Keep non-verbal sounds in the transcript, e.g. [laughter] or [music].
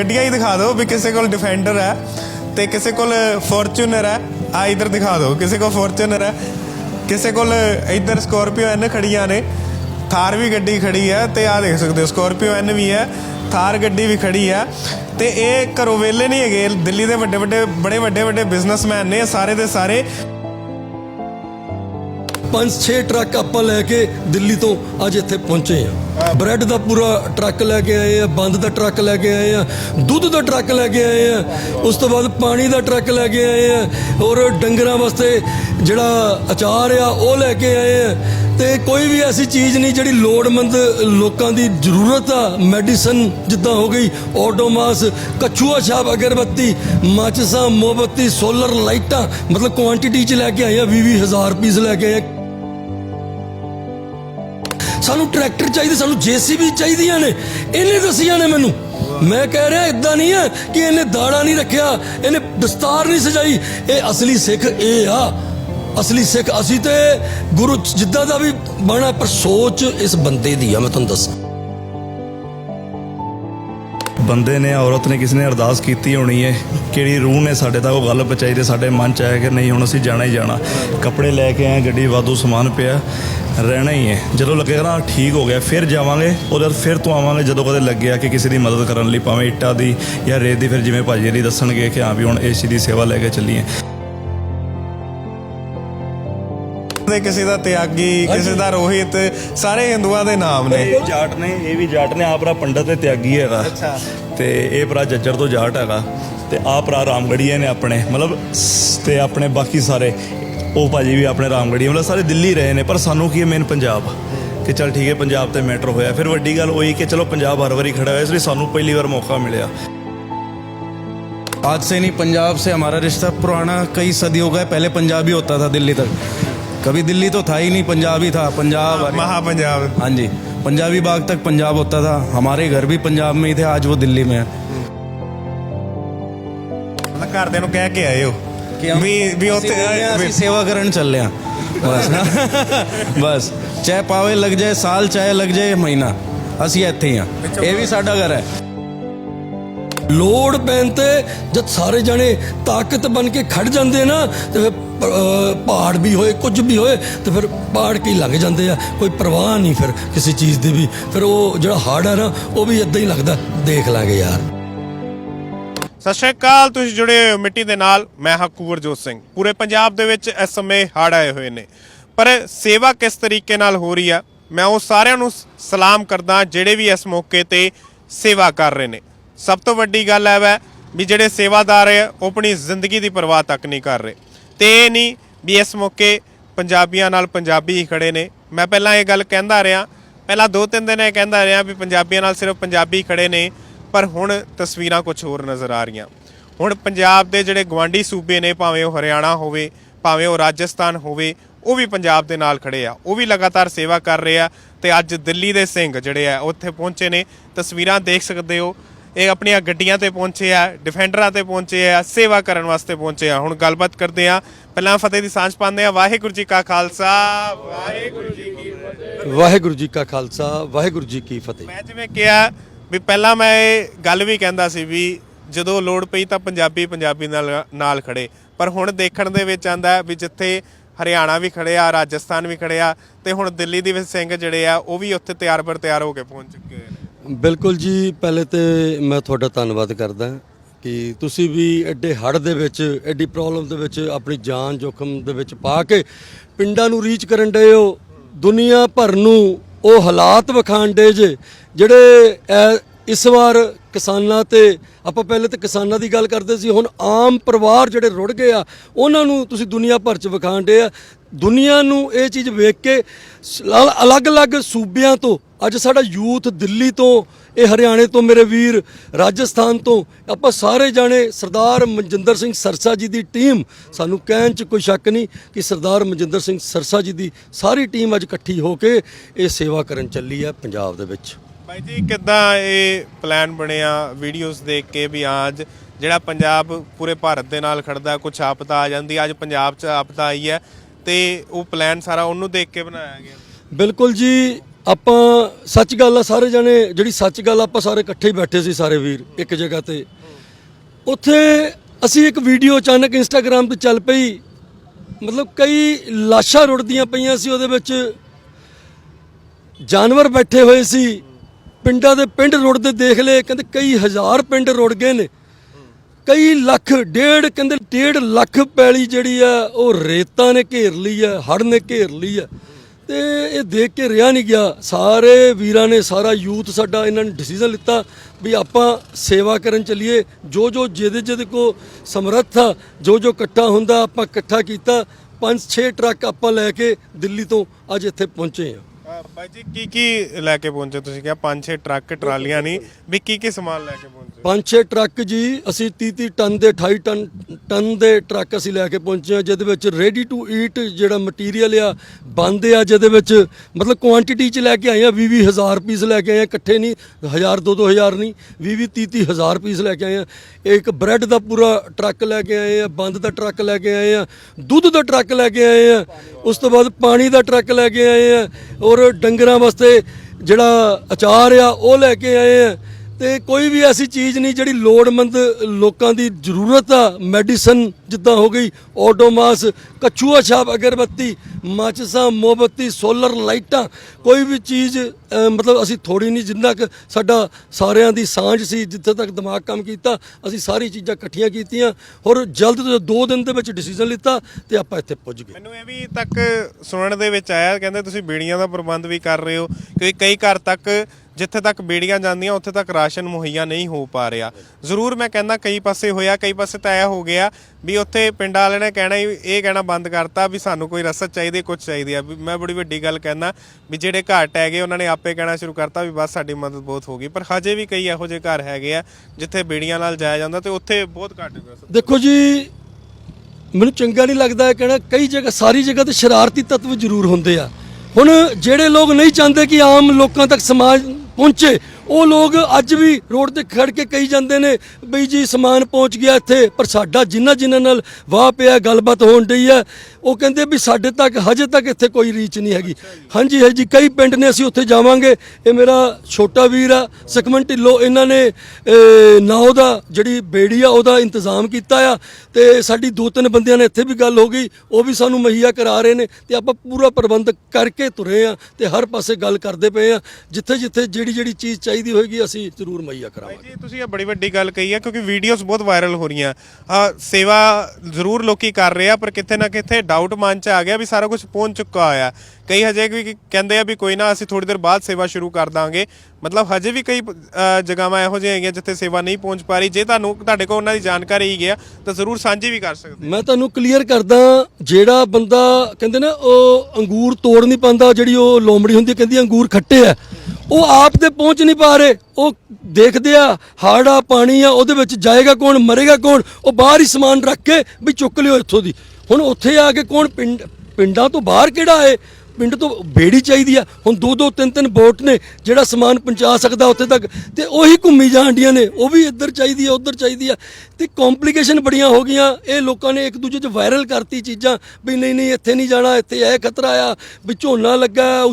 ਗੱਡੀਆਂ ਹੀ ਦਿਖਾ ਦਿਓ ਵੀ ਕਿਸੇ ਕੋਲ ਡਿਫੈਂਡਰ ਹੈ ਤੇ ਕਿਸੇ ਕੋਲ ਫੋਰਚੂਨਰ ਹੈ। ਆ ਇਧਰ ਦਿਖਾ ਦਿਓ, ਕਿਸੇ ਕੋਲ ਫੋਰਚੂਨਰ ਹੈ, ਕਿਸੇ ਕੋਲ ਇਧਰ ਸਕੋਰਪੀਓ ਐਨ ਖੜੀਆਂ ਨੇ, ਥਾਰ ਵੀ ਗੱਡੀ ਖੜੀ ਹੈ ਤੇ ਆ ਦੇਖ ਸਕਦੇ ਹੋ ਸਕੋਰਪੀਓ ਐਨ ਵੀ ਹੈ, ਥਾਰ ਗੱਡੀ ਵੀ ਖੜੀ ਹੈ ਤੇ ਇਹ ਘਰੋਂ ਵੇਲੇ ਨਹੀਂ ਹੈਗੇ, ਦਿੱਲੀ ਦੇ ਵੱਡੇ ਵੱਡੇ, ਬੜੇ ਵੱਡੇ ਵੱਡੇ ਬਿਜ਼ਨਸਮੈਨ ਨੇ ਸਾਰੇ ਦੇ ਸਾਰੇ ਪੰਜ ਛੇ ਟਰੱਕ ਆਪਾਂ ਲੈ ਕੇ ਦਿੱਲੀ ਤੋਂ ਅੱਜ ਇੱਥੇ ਪਹੁੰਚੇ ਆ ਬ੍ਰੈਡ ਦਾ ਪੂਰਾ ਟਰੱਕ ਲੈ ਕੇ ਆਏ ਆ, ਬੰਦ ਦਾ ਟਰੱਕ ਲੈ ਕੇ ਆਏ ਆ, ਦੁੱਧ ਦਾ ਟਰੱਕ ਲੈ ਕੇ ਆਏ ਆ, ਉਸ ਤੋਂ ਬਾਅਦ ਪਾਣੀ ਦਾ ਟਰੱਕ ਲੈ ਕੇ ਆਏ ਆ, ਔਰ ਡੰਗਰਾਂ ਵਾਸਤੇ ਜਿਹੜਾ ਅਚਾਰ ਆ, ਉਹ ਲੈ ਕੇ ਆਏ ਆ। ਤੇ ਕੋਈ ਵੀ ਐਸੀ ਚੀਜ਼ ਨਹੀਂ ਜਿਹੜੀ ਲੋੜਮੰਦ ਲੋਕਾਂ ਦੀ ਜ਼ਰੂਰਤ ਆ, ਮੈਡੀਸਨ ਜਿੱਦਾਂ ਹੋ ਗਈ ਓਡੋਮਾਸ ਕਛੂਆ ਛਾਪ, ਅਗਰਬੱਤੀ, ਮਾਚਸਾਂ, ਮੋਮਬੱਤੀ, ਸੋਲਰ ਲਾਈਟਾਂ, ਮਤਲਬ ਕੁਆਂਟੀਟੀ ਚ ਲੈ ਕੇ ਆਏ ਆ 20 ਹਜ਼ਾਰ ਪੀਸ ਲੈ ਕੇ ਆਏ ਸਾਨੂੰ ਟਰੈਕਟਰ ਚਾਹੀਦੇ, ਸਾਨੂੰ ਜੀਸੀਬੀ ਚਾਹੀਦੀਆਂ ਨੇ। ਇਹਨੇ ਦੱਸੀਆਂ ਨੇ ਮੈਨੂੰ। ਮੈਂ ਕਹਿ ਰਿਹਾ ਇਦਾਂ ਨਹੀਂ ਹੈ ਕਿ ਇਹਨੇ ਦਾੜਾ ਨਹੀਂ ਰੱਖਿਆ, ਇਹਨੇ ਦਸਤਾਰ ਨਹੀਂ ਸਜਾਈ। ਇਹ ਅਸਲੀ ਸਿੱਖ ਇਹ ਆ। ਅਸਲੀ ਸਿੱਖ ਅਸੀਂ ਤੇ ਗੁਰੂ ਜਿੱਦਾਂ ਦਾ ਵੀ ਬਣਾ ਪਰ ਸੋਚ ਇਸ ਬੰਦੇ ਦੀ ਆ, ਮੈਂ ਤੁਹਾਨੂੰ ਦੱਸਾਂ। ਬੰਦੇ ਨੇ, ਔਰਤ ਨੇ ਕਿਸੇ ਨੇ ਅਰਦਾਸ ਕੀਤੀ ਹੋਣੀ ਹੈ ਕਿਹੜੀ ਰੂਹ ਨੇ ਸਾਡੇ ਤੱਕ ਉਹ ਗੱਲ ਪਹੁੰਚਾਈ ਤੇ ਸਾਡੇ ਮਨ ਚ ਆਇਆ ਕਿ ਨਹੀਂ, ਹੁਣ ਅਸੀਂ ਜਾਣਾ ਹੀ ਜਾਣਾ। ਕੱਪੜੇ ਲੈ ਕੇ ਆਏ, ਗੱਡੀ, ਵਾਧੂ ਸਮਾਨ ਪਿਆ। ਰਹਿਣਾ ਹੀ ਹੈ। ਜਦੋਂ ਲੱਗੇਗਾ ਨਾ ਠੀਕ ਹੋ ਗਿਆ ਫਿਰ ਜਾਵਾਂਗੇ ਬਾਅਦ ਫਿਰ ਤੋਂ ਆਵਾਂਗੇ ਜਦੋਂ ਕਦੇ ਲੱਗਿਆ ਕਿ ਕਿਸੇ ਦੀ ਮਦਦ ਕਰਨ ਲਈ ਭਾਵੇਂ ਇੱਟਾਂ ਦੀ ਜਾਂ ਰੇਤ ਦੀ ਫਿਰ ਜਿਵੇਂ ਭਾਜੀ ਜੀ ਦੱਸਣਗੇ ਕਿ ਹਾਂ ਵੀ ਹੁਣ ਏਸੀ ਦੀ ਸੇਵਾ ਲੈ ਕੇ ਚੱਲੀਏ। ਦੇ ਕਿਸੇ ਦਾ ਤਿਆਗੀ ਕਿਸੇ ਦਾ ਰੋਹਿਤ ਸਾਰੇ ਹਿੰਦੂਆਂ ਦੇ ਨਾਮ ਨੇ। ਇਹ ਜਾਟ ਨੇ ਇਹ ਵੀ ਜਾਟ ਨੇ ਆਹ ਭਰਾ ਪੰਡਤ ਤੇ ਤਿਆਗੀ ਹੈਗਾ। ਅੱਛਾ। ਤੇ ਇਹ ਭਰਾ ਜੱਜਰ ਤੋਂ ਜਾਟ ਹੈਗਾ। ਤੇ ਆਹ ਭਰਾ ਰਾਮਗੜੀਏ ਨੇ ਆਪਣੇ ਮਤਲਬ ਸ- ਤੇ ਆਪਣੇ ਬਾਕੀ ਸਾਰੇ ਉਹ ਭਾਜੀ ਵੀ ਆਪਣੇ ਰਾਮਗੜੀਏ ਮਤਲਬ ਸਾਰੇ ਦਿੱਲੀ ਰਹੇ ਨੇ ਪਰ ਸਾਨੂੰ ਕੀ ਮੇਨ ਪੰਜਾਬ ਕਿ ਚਲ ਠੀਕ ਹੈ ਪੰਜਾਬ ਤੇ ਮੈਟਰ ਹੋਇਆ ਫਿਰ ਵੱਡੀ ਗੱਲ ਹੋਈ ਕਿ ਚਲੋ ਪੰਜਾਬ ਹਰ ਵਾਰੀ ਖੜਾ ਹੋਇਆ ਇਸ ਲਈ ਸਾਨੂੰ ਪਹਿਲੀ ਵਾਰ ਮੌਕਾ ਮਿਲਿਆ आज से नहीं पंजाब से हमारा रिश्ता पुराना कई सदियों का है पहले पंजाबी होता था दिल्ली तक कभी दिल्ली तो था ही नहीं पंजाब ही था पंजाब हरियाणा- ਮਹਾ ਪੰਜਾਬ हाँ जी पंजाबी बाग तक पंजाब होता था हमारे घर भी पंजाब में ही थे आज वो दिल्ली में है ਮਤਲਬ ਘਰਦਿਆਂ ਨੂੰ ਕਹਿ ਕੇ ਆਏ ਹੋ ਵੀ ਵੀ ਉੱਥੇ ਅਸੀਂ ਸੇਵਾ ਕਰਨ ਚੱਲੇ ਆ ਬਸ [laughs] ਬਸ। ਚਾਹੇ ਪਾਵੇ ਲੱਗ ਜਾਏ ਸਾਲ ਚਾਹੇ ਲੱਗ ਜਾਏ ਮਹੀਨਾ। ਅਸੀਂ ਇੱਥੇ ਹੀ ਆ ਇਹ ਵੀ ਸਾਡਾ ਘਰ ਹੈ। ਲੋੜ ਪੈਣ ਤੇ ਜਦ ਸਾਰੇ ਜਣੇ ਤਾਕਤ ਬਣ ਕੇ ਖੜ ਜਾਂਦੇ ਨਾ ਤੇ ਫਿਰ ਪਹਾੜ ਵੀ ਹੋਏ ਕੁਝ ਵੀ ਹੋਏ ਤੇ ਫਿਰ ਪਹਾੜ ਕੇ ਲੱਗ ਜਾਂਦੇ ਆ? ਕੋਈ ਪਰਵਾਹ ਨਹੀਂ ਫਿਰ ਕਿਸੇ ਚੀਜ਼ ਦੀ ਵੀ। ਫਿਰ ਉਹ ਜਿਹੜਾ ਹਾਰਡ ਆ ਨਾ ਉਹ ਵੀ ਇਦਾਂ ਹੀ ਲੱਗਦਾ। ਦੇਖ ਲਾਂਗੇ ਯਾਰ। ਸਤਿ ਸ਼੍ਰੀ ਅਕਾਲ, ਤੁਸੀਂ ਜੁੜੇ ਹੋਏ ਹੋ ਮਿੱਟੀ ਦੇ ਨਾਲ, ਮੈਂ ਹਾਂ ਕੁਵਰਜੋਤ ਸਿੰਘ। ਪੂਰੇ ਪੰਜਾਬ ਦੇ ਵਿੱਚ ਇਸ ਸਮੇਂ ਹੜ੍ਹ ਆਏ ਹੋਏ ਨੇ। ਪਰ ਸੇਵਾ ਕਿਸ ਤਰੀਕੇ ਨਾਲ ਹੋ ਰਹੀ ਆ, ਮੈਂ ਉਹ ਸਾਰਿਆਂ ਨੂੰ ਸਲਾਮ ਕਰਦਾ ਜਿਹੜੇ ਵੀ ਇਸ ਮੌਕੇ ਤੇ ਸੇਵਾ ਕਰ ਰਹੇ ਨੇ। ਸਭ ਤੋਂ ਵੱਡੀ ਗੱਲ ਹੈ ਵੈ ਵੀ ਜਿਹੜੇ ਸੇਵਾਦਾਰ ਹੈ ਉਹ ਆਪਣੀ ਜ਼ਿੰਦਗੀ ਦੀ ਪਰਵਾਹ ਤੱਕ ਨਹੀਂ ਕਰ ਰਹੇ। ਤੇ ਇਹ ਨਹੀਂ ਵੀ ਇਸ ਮੌਕੇ ਪੰਜਾਬੀਆਂ ਨਾਲ ਪੰਜਾਬੀ ਹੀ ਖੜੇ ਨੇ। ਮੈਂ ਪਹਿਲਾਂ ਇਹ ਗੱਲ ਕਹਿੰਦਾ ਰਿਹਾ, ਪਹਿਲਾਂ ਦੋ ਤਿੰਨ ਦਿਨ ਇਹ ਕਹਿੰਦਾ ਰਿਹਾ ਵੀ ਪੰਜਾਬੀਆਂ ਨਾਲ ਸਿਰਫ ਪੰਜਾਬੀ ਖੜੇ ਨੇ। ਪਰ ਹੁਣ ਤਸਵੀਰਾਂ ਕੁਝ ਹੋਰ ਨਜ਼ਰ ਆ ਰਹੀਆਂ। ਹੁਣ ਪੰਜਾਬ ਦੇ ਜਿਹੜੇ ਗਵਾਂਢੀ ਸੂਬੇ ਨੇ ਭਾਵੇਂ ਉਹ ਹਰਿਆਣਾ ਹੋਵੇ ਭਾਵੇਂ ਉਹ ਰਾਜਸਥਾਨ ਹੋਵੇ ਉਹ ਵੀ ਪੰਜਾਬ ਦੇ ਨਾਲ ਖੜੇ ਆ। ਉਹ ਵੀ ਲਗਾਤਾਰ ਸੇਵਾ ਕਰ ਰਹੇ ਆ ਤੇ ਅੱਜ ਦਿੱਲੀ ਦੇ ਸਿੰਘ ਜਿਹੜੇ ਆ ਉੱਥੇ ਪਹੁੰਚੇ ਨੇ। ਤਸਵੀਰਾਂ ਦੇਖ ਸਕਦੇ ਹੋ। ਇਹ ਆਪਣੀਆਂ ਗੱਡੀਆਂ ਤੇ ਪਹੁੰਚੇ ਆ ਡਿਫੈਂਡਰਾਂ ਤੇ ਪਹੁੰਚੇ ਆ ਸੇਵਾ ਕਰਨ ਵਾਸਤੇ ਪਹੁੰਚੇ ਆ। ਹੁਣ ਗੱਲਬਾਤ ਕਰਦੇ ਆ। ਪਹਿਲਾਂ ਫਤਿਹ ਦੀ ਸਾਂਝ ਪਾਉਂਦੇ ਆ। ਵਾਹਿਗੁਰੂ ਜੀ ਕਾ ਖਾਲਸਾ ਵਾਹਿਗੁਰੂ ਜੀ ਕੀ ਫਤਿਹ। ਵਾਹਿਗੁਰੂ ਜੀ ਕਾ ਖਾਲਸਾ ਵਾਹਿਗੁਰੂ ਜੀ ਕੀ ਫਤਿਹ। ਮੈਂ ਜਿਵੇਂ ਕਿਹਾ ਵੀ ਪਹਿਲਾਂ ਮੈਂ ਇਹ ਗੱਲ ਵੀ ਕਹਿੰਦਾ ਸੀ ਵੀ ਜਦੋਂ ਲੋੜ ਪਈ ਤਾਂ ਪੰਜਾਬੀ ਪੰਜਾਬੀ ਨਾਲ ਨਾਲ ਖੜੇ। ਪਰ ਹੁਣ ਦੇਖਣ ਦੇ ਵਿੱਚ ਆਂਦਾ ਵੀ ਜਿੱਥੇ ਹਰਿਆਣਾ ਵੀ ਖੜੇ ਆ, ਰਾਜਸਥਾਨ ਵੀ ਖੜੇ ਆ ਤੇ ਹੁਣ ਦਿੱਲੀ ਦੇ ਵਿੱਚ ਸਿੰਘ ਜਿਹੜੇ ਆ, ਉਹ ਵੀ ਉੱਥੇ ਤਿਆਰ ਬਰ ਤਿਆਰ ਹੋ ਕੇ ਪਹੁੰਚ ਚੁੱਕੇ ਹੋਏ ਨੇ ਬਿਲਕੁਲ ਜੀ, ਪਹਿਲੇ ਤੇ ਮੈਂ ਤੁਹਾਡਾ ਧੰਨਵਾਦ ਕਰਦਾ ਕਿ ਤੁਸੀਂ ਵੀ ਐਡੇ ਹੜ ਦੇ ਵਿੱਚ, ਐਡੀ ਪ੍ਰੋਬਲਮ ਦੇ ਵਿੱਚ ਆਪਣੀ ਜਾਨ ਜੋਖਮ ਦੇ ਵਿੱਚ ਪਾ ਕੇ ਪਿੰਡਾਂ ਨੂੰ ਰੀਚ ਕਰਨ ਡਏ ਹੋ। ਦੁਨੀਆ ਭਰ ਨੂੰ ਉਹ ਹਾਲਾਤ ਵਿਖਾਣ ਡੇ ਜੇ, ਜਿਹੜੇ ਇਸ ਵਾਰ ਕਿਸਾਨਾਂ ਤੇ, ਆਪਾਂ ਪਹਿਲੇ ਤੇ ਕਿਸਾਨਾਂ ਦੀ ਗੱਲ ਕਰਦੇ ਸੀ, ਹੁਣ ਆਮ ਪਰਿਵਾਰ ਜਿਹੜੇ ਰੁੜ ਗਏ ਆ, ਉਹਨਾਂ ਨੂੰ ਤੁਸੀਂ ਦੁਨੀਆ ਭਰ ਚ ਵਿਖਾਣ ਡੇ ਆ। ਦੁਨੀਆ ਨੂੰ ਇਹ ਚੀਜ਼ ਵੇਖ ਕੇ ਅਲੱਗ-ਅਲੱਗ ਸੂਬਿਆਂ ਤੋਂ ਅੱਜ ਸਾਡਾ ਯੂਥ ਦਿੱਲੀ ਤੋਂ ਇਹ ਹਰਿਆਣੇ ਤੋਂ ਮੇਰੇ ਵੀਰ ਰਾਜਸਥਾਨ ਤੋਂ ਆਪਾਂ ਸਾਰੇ ਜਾਣੇ ਸਰਦਾਰ ਮਨਜਿੰਦਰ ਸਿੰਘ ਸਰਸਾ ਜੀ ਦੀ ਟੀਮ ਸਾਨੂੰ ਕਹਿਣ 'ਚ ਕੋਈ ਸ਼ੱਕ ਨਹੀਂ ਕਿ ਸਰਦਾਰ ਮਨਜਿੰਦਰ ਸਿੰਘ ਸਰਸਾ ਜੀ ਦੀ ਸਾਰੀ ਟੀਮ ਅੱਜ ਇਕੱਠੀ ਹੋ ਕੇ ਇਹ ਸੇਵਾ ਕਰਨ ਚੱਲੀ ਹੈ ਪੰਜਾਬ ਦੇ ਵਿੱਚ। ਬਾਈ ਜੀ ਕਿੱਦਾਂ ਇਹ ਪਲਾਨ ਬਣਿਆ ਵੀਡੀਓਜ਼ ਦੇਖ ਕੇ ਵੀ ਅੱਜ ਜਿਹੜਾ ਪੰਜਾਬ ਪੂਰੇ ਭਾਰਤ ਦੇ ਨਾਲ ਖੜਦਾ ਕੁਝ ਆਪਦਾ ਆ ਜਾਂਦੀ ਅੱਜ ਪੰਜਾਬ 'ਚ ਆਪਦਾ ਆਈ ਹੈ ਤੇ ਉਹ ਪਲਾਨ ਸਾਰਾ ਉਹਨੂੰ ਦੇਖ ਕੇ ਬਣਾਇਆ ਗਿਆ? ਬਿਲਕੁਲ ਜੀ ਆਪਾਂ ਸੱਚ ਗੱਲ ਆ, ਸਾਰੇ ਜਣੇ ਜਿਹੜੀ ਸੱਚ ਗੱਲ ਆਪਾਂ ਸਾਰੇ ਇਕੱਠੇ ਹੀ ਬੈਠੇ ਸੀ ਸਾਰੇ ਵੀਰ ਇੱਕ ਜਗ੍ਹਾ ਤੇ। ਉੱਥੇ ਅਸੀਂ ਇੱਕ ਵੀਡੀਓ ਅਚਾਨਕ ਇੰਸਟਾਗ੍ਰam ਤੇ ਚੱਲ ਪਈ। ਮਤਲਬ ਕਈ ਲਾਸ਼ਾਂ ਰੁੜਦੀਆਂ ਪਈਆਂ ਸੀ ਉਹਦੇ ਵਿੱਚ। ਜਾਨਵਰ ਬੈਠੇ ਹੋਏ ਸੀ। ਪਿੰਡਾਂ ਦੇ ਪਿੰਡ ਰੁੜਦੇ ਦੇਖ ਲਏ, ਕਹਿੰਦੇ ਕਈ ਹਜ਼ਾਰ ਪਿੰਡ ਰੁੜ ਗਏ ਨੇ। ਕਈ ਲੱਖ, ਡੇਢ, ਕਹਿੰਦੇ ਡੇਢ ਲੱਖ ਪੈਲੀ ਜਿਹੜੀ ਆ, ਉਹ ਰੇਤਾਂ ਨੇ ਘੇਰ ਲਈ ਆ ਹੜ ਨੇ ਘੇਰ ਲਈ ਆ। ਤੇ ਇਹ ਦੇਖ ਕੇ ਰਿਹਾ ਨਹੀਂ ਗਿਆ। ਸਾਰੇ ਵੀਰਾਂ ਨੇ, ਸਾਰਾ ਯੂਥ ਸਾਡਾ ਇਹਨਾਂ ਨੇ ਡਿਸੀਜਨ ਲਿੱਤਾ ਵੀ ਆਪਾਂ ਸੇਵਾ ਕਰਨ ਚੱਲੀਏ। ਜੋ ਜੋ ਜਿਹਦੇ ਜਿਹਦੇ ਕੋ ਸਮਰੱਥ ਆ, ਜੋ ਜੋ ਇਕੱਠਾ ਹੁੰਦਾ, ਆਪਾਂ ਇਕੱਠਾ ਕੀਤਾ। ਪੰਜ ਛੇ ਟਰੱਕ ਆਪਾਂ ਲੈ ਕੇ ਦਿੱਲੀ ਤੋਂ ਅੱਜ ਇੱਥੇ ਪਹੁੰਚੇ ਆ। ਬਾਈ ਜੀ ਕੀ ਕੀ ਲੈ ਕੇ ਪਹੁੰਚੇ ਤੁਸੀਂ? ਕਿਹਾ ਪੰਜ ਛੇ ਟਰੱਕ ਟਰਾਲੀਆਂ ਨਹੀਂ। ਵੀ ਕੀ ਕੀ ਸਮਾਨ ਲੈ ਕੇ ਪਹੁੰਚੇ ਪੰਜ ਛੇ ਟਰੱਕ ਜੀ ਅਸੀਂ 30 30 ਟਨ ਦੇ 28 ਟਨ ਟਨ ਦੇ ਟਰੱਕ ਅਸੀਂ ਲੈ ਕੇ ਪਹੁੰਚੇ ਆ ਜਿਹਦੇ ਵਿੱਚ ਰੈਡੀ ਟੂ ਈਟ ਜਿਹੜਾ ਮਟੀਰੀਅਲ ਆ ਬੰਦ ਆ ਜਿਹਦੇ ਵਿੱਚ ਮਤਲਬ ਕੁਆਂਟੀਟੀ ਚ ਲੈ ਕੇ ਆਏ ਆ 20 20 ਹਜ਼ਾਰ ਪੀਸ ਲੈ ਕੇ ਆਏ ਆ ਇਕੱਠੇ ਨਹੀਂ ਹਜ਼ਾਰ ਦੋ ਦੋ ਹਜ਼ਾਰ ਨਹੀਂ 20 20 30 30 ਹਜ਼ਾਰ ਪੀਸ ਲੈ ਕੇ ਆਏ ਆ ਇੱਕ ਬ੍ਰੈਡ ਦਾ ਪੂਰਾ ਟਰੱਕ ਲੈ ਕੇ ਆਏ ਆ ਬੰਦ ਦਾ ਟਰੱਕ ਲੈ ਕੇ ਆਏ ਆ ਦੁੱਧ ਦਾ ਟਰੱਕ ਲੈ ਕੇ ਆਏ ਆ ਉਸ ਤੋਂ ਬਾਅਦ ਪਾਣੀ ਦਾ ਟਰੱਕ ਲੈ ਕੇ ਆਏ ਆ ਔਰ ਡੰਗਰਾਂ ਵਾਸਤੇ ਜਿਹੜਾ ਅਚਾਰ ਆ ਉਹ ਲੈ ਕੇ ਆਏ ਆ। ਤੇ ਕੋਈ ਵੀ ਐਸੀ ਚੀਜ਼ ਨਹੀਂ ਜਿਹੜੀ ਲੋੜਮੰਦ ਲੋਕਾਂ ਦੀ ਜ਼ਰੂਰਤ ਆ। ਮੈਡੀਸਨ ਜਿੱਦਾਂ ਹੋ ਗਈ ਓਡੋਮਾਸ ਕਛੂਆ ਛਾਪ, ਅਗਰਬੱਤੀ, ਮਾਚਸਾਂ, ਮੋਮਬੱਤੀ, ਸੋਲਰ ਲਾਈਟਾਂ, ਕੋਈ ਵੀ ਚੀਜ਼ ਮਤਲਬ ਅਸੀਂ ਥੋੜੀ ਨਹੀਂ, ਜਿੰਨਾ ਕੁ ਸਾਡਾ ਸਾਰਿਆਂ ਦੀ ਸਾਂਝ ਸੀ, ਜਿੱਥੇ ਤੱਕ ਦਿਮਾਗ ਕੰਮ ਕੀਤਾ, ਅਸੀਂ ਸਾਰੀ ਚੀਜ਼ਾਂ ਇਕੱਠੀਆਂ ਕੀਤੀਆਂ ਔਰ ਜਲਦ ਤੋਂ ਦੋ ਦਿਨ ਦੇ ਵਿੱਚ ਡਿਸੀਜਨ ਲਿੱਤਾ ਤੇ ਆਪਾਂ ਇੱਥੇ ਪੁੱਜ ਗਏ। ਮੈਨੂੰ ਇਹ ਵੀ ਤੱਕ ਸੁਣਨ ਦੇ ਵਿੱਚ ਆਇਆ, ਕਹਿੰਦੇ ਤੁਸੀਂ ਬੀੜੀਆਂ ਦਾ ਪ੍ਰਬੰਧ ਵੀ ਕਰ ਰਹੇ ਹੋ, ਕਿਉਂਕਿ ਕਈ ਘਰ ਤੱਕ ਜਿੱਥੇ ਤੱਕ ਬੇੜੀਆਂ ਜਾਂਦੀਆਂ, ਉੱਥੇ ਤੱਕ ਰਾਸ਼ਨ ਮੁਹੱਈਆ ਨਹੀਂ ਹੋ ਪਾ ਰਿਹਾ। ਜ਼ਰੂਰ ਮੈਂ ਕਹਿੰਦਾ ਕਈ ਪਾਸੇ ਹੋਇਆ, ਕਈ ਪਾਸੇ ਤਾਂ ਇਹ ਹੋ ਗਿਆ ਵੀ ਉੱਥੇ ਪਿੰਡਾਂ ਵਾਲਿਆਂ ਨੇ ਕਹਿਣਾ ਹੀ, ਇਹ ਕਹਿਣਾ ਬੰਦ ਕਰਤਾ ਵੀ ਸਾਨੂੰ ਕੋਈ ਰਸਦ ਚਾਹੀਦੀ ਕੁਝ ਚਾਹੀਦੀ ਆ। ਵੀ ਮੈਂ ਬੜੀ ਵੱਡੀ ਗੱਲ ਕਹਿੰਦਾ ਵੀ ਜਿਹੜੇ ਘਰ ਹੈਗੇ ਉਹਨਾਂ ਨੇ ਆਪੇ ਕਹਿਣਾ ਸ਼ੁਰੂ ਕਰਤਾ ਵੀ ਬਸ ਸਾਡੀ ਮਦਦ ਬਹੁਤ ਹੋ ਗਈ। ਪਰ ਹਜੇ ਵੀ ਕਈ ਇਹੋ ਜਿਹੇ ਘਰ ਹੈਗੇ ਆ ਜਿੱਥੇ ਬੇੜੀਆਂ ਨਾਲ ਜਾਇਆ ਜਾਂਦਾ ਤੇ ਉੱਥੇ ਬਹੁਤ ਘੱਟ ਦੇਖੋ ਜੀ, ਮੈਨੂੰ ਚੰਗਾ ਨਹੀਂ ਲੱਗਦਾ ਕਹਿਣਾ, ਕਈ ਜਗ੍ਹਾ, ਸਾਰੀ ਜਗ੍ਹਾ ਤੇ ਸ਼ਰਾਰਤੀ ਤੱਤਵ ਜ਼ਰੂਰ ਹੁੰਦੇ ਆ। ਹੁਣ ਜਿਹੜੇ ਲੋਕ ਨਹੀਂ ਚਾਹੁੰਦੇ ਕਿ ਆਮ ਲੋਕਾਂ ਤੱਕ ਸਮਾਜ ਪਹੁੰਚੇ ਉਹ ਲੋਕ ਅੱਜ ਵੀ ਰੋਡ ਤੇ ਖੜ ਕੇ ਕਹੀ ਜਾਂਦੇ ਨੇ ਬਈ ਜੀ ਸਮਾਨ ਪਹੁੰਚ ਗਿਆ ਇੱਥੇ ਪਰ ਸਾਡਾ ਜਿੰਨਾ ਜਿਨ੍ਹਾਂ ਨਾਲ ਵਾਹ ਪਿਆ ਗੱਲਬਾਤ ਹੋਣ ਡਈ ਆ ਉਹ ਕਹਿੰਦੇ ਵੀ ਸਾਡੇ ਤੱਕ ਹਜੇ ਤੱਕ ਇੱਥੇ ਕੋਈ ਰੀਚ ਨਹੀਂ ਹੈਗੀ। ਹਾਂਜੀ ਹਾਂਜੀ ਕਈ ਪਿੰਡ ਨੇ ਅਸੀਂ ਉੱਥੇ ਜਾਵਾਂਗੇ। ਇਹ ਮੇਰਾ ਛੋਟਾ ਵੀਰ ਆ ਸੁਖਮਨ ਢਿੱਲੋਂ ਇਹਨਾਂ ਨੇ ਅਹ, ਨਾਓ ਦਾ ਜਿਹੜੀ ਬੇੜੀ ਆ ਉਹਦਾ ਇੰਤਜ਼ਾਮ ਕੀਤਾ ਆ ਤੇ ਸਾਡੀ ਦੋ ਤਿੰਨ ਬੰਦਿਆਂ ਨੇ ਇੱਥੇ ਵੀ ਗੱਲ ਹੋ ਗਈ ਉਹ ਵੀ ਸਾਨੂੰ ਮੁਹੱਈਆ ਕਰਾ ਰਹੇ ਨੇ ਤੇ ਆਪਾਂ ਪੂਰਾ ਪ੍ਰਬੰਧ ਕਰਕੇ ਤੁਰੇ ਆ ਤੇ ਹਰ ਪਾਸੇ ਗੱਲ ਕਰਦੇ ਪਏ ਆ ਜਿੱਥੇ ਜਿੱਥੇ ਜਿਹੜੀ ਜਿਹੜੀ ਚੀਜ਼ ਚਾਹੀਦੀ ਹੋਏਗੀ ਅਸੀਂ ਜ਼ਰੂਰ ਮੁਹੱਈਆ ਕਰਾਵਾਂਗੇ। ਜੀ ਤੁਸੀਂ ਇਹ ਬੜੀ ਵੱਡੀ ਗੱਲ ਕਹੀ ਹੈ ਕਿਉਂਕਿ ਵੀਡੀਓਜ਼ ਬਹੁਤ ਵਾਇਰਲ ਹੋ ਰਹੀਆਂ। ਆ ਸੇਵਾ ਜ਼ਰੂਰ ਲੋਕੀ ਕਰ ਰਹੇ ਆ ਪਰ ਕਿਤੇ ਨਾ ਕਿਤੇ ਡਾਊਟ ਮਨ ਚ ਆ ਗਿਆ ਵੀ ਸਾਰਾ ਕੁਝ ਪਹੁੰਚ ਚੁੱਕਾ ਹੋਇਆ। ਕਈ ਹਜੇ ਵੀ ਕਹਿੰਦੇ ਆ ਵੀ ਕੋਈ ਨਾ ਅਸੀਂ ਥੋੜੀ ਦੇਰ ਬਾਅਦ ਸੇਵਾ ਸ਼ੁਰੂ ਕਰ ਦਾਂਗੇ। ਮਤਲਬ ਹਜੇ ਵੀ ਕਈ ਅ, ਜਗ੍ਹਾਵਾਂ ਇਹੋ ਜਿਹੀਆਂ ਹੈਗੀਆਂ ਜਿੱਥੇ ਸੇਵਾ ਨਹੀਂ ਪਹੁੰਚ ਪਾ ਰਹੀ। ਜੇ ਤੁਹਾਨੂੰ ਤੁਹਾਡੇ ਕੋਲ ਉਹਨਾਂ ਦੀ ਜਾਣਕਾਰੀ ਹੀ ਗਿਆ ਤਾਂ ਜ਼ਰੂਰ ਸਾਂਝੀ ਵੀ ਕਰ ਸਕਦੇ। ਮੈਂ ਤੁਹਾਨੂੰ ਕਲੀਅਰ ਕਰਦਾ ਜਿਹੜਾ ਬੰਦਾ ਕਹਿੰਦੇ ਨਾ ਉਹ ਅੰਗੂਰ ਤੋੜ ਨਹੀਂ ਪਾਉਂਦਾ ਜਿਹੜੀ ਉਹ ਲੋਮੜੀ ਹੁੰਦੀ ਕਹਿੰਦੀ ਅੰਗੂਰ ਖੱਟੇ ਆ। ਉਹ ਆਪ ਤੇ ਪਹੁੰਚ ਨਹੀਂ ਪਾ ਰਹੇ। ਉਹ ਦੇਖਦੇ ਆ ਹੜ੍ਹ ਆ ਪਾਣੀ ਆ, ਉਹਦੇ ਵਿੱਚ ਜਾਏਗਾ ਕੌਣ, ਮਰੇਗਾ ਕੌਣ, ਉਹ ਬਾਹਰ ਹੀ ਸਮਾਨ ਰੱਖ ਕੇ ਵੀ ਚੁੱਕ ਲਿਓ ਇੱਥੋਂ ਦੀ। ਹੁਣ ਉੱਥੇ ਆ ਕੇ ਕੌਣ ਪਿੰਡ, ਪਿੰਡਾਂ ਤੋਂ ਬਾਹਰ ਕਿਹੜਾ ਹੈ ਪਿੰਡ ਤੋਂ ਬੇੜੀ ਚਾਹੀਦੀ ਆ। ਹੁਣ ਦੋ ਦੋ, ਤਿੰਨ ਤਿੰਨ ਬੋਟ ਨੇ, ਜਿਹੜਾ ਸਮਾਨ ਪਹੁੰਚਾ ਸਕਦਾ ਉੱਥੇ ਤੱਕ। ਤੇ ਉਹੀ ਘੁੰਮੀ ਜਾਂਦੀਆਂ ਨੇ। ਉਹ ਵੀ ਇੱਧਰ ਚਾਹੀਦੀ ਆ, ਉੱਧਰ ਚਾਹੀਦੀ ਆ। ਤੇ ਕੰਪਲਿਕੇਸ਼ਨ ਬੜੀਆਂ ਹੋ ਗਈਆਂ। ਇਹ ਲੋਕਾਂ ਨੇ ਇੱਕ ਦੂਜੇ 'ਚ ਵਾਇਰਲ ਕਰਤੀ ਚੀਜ਼ਾਂ ਵੀ ਨਹੀਂ ਨਹੀਂ, ਇੱਥੇ ਨਹੀਂ ਜਾਣਾ, ਇੱਥੇ ਇਹ ਖਤਰਾ ਆ ਵੀ ਝੋਨਾ ਲੱਗਾ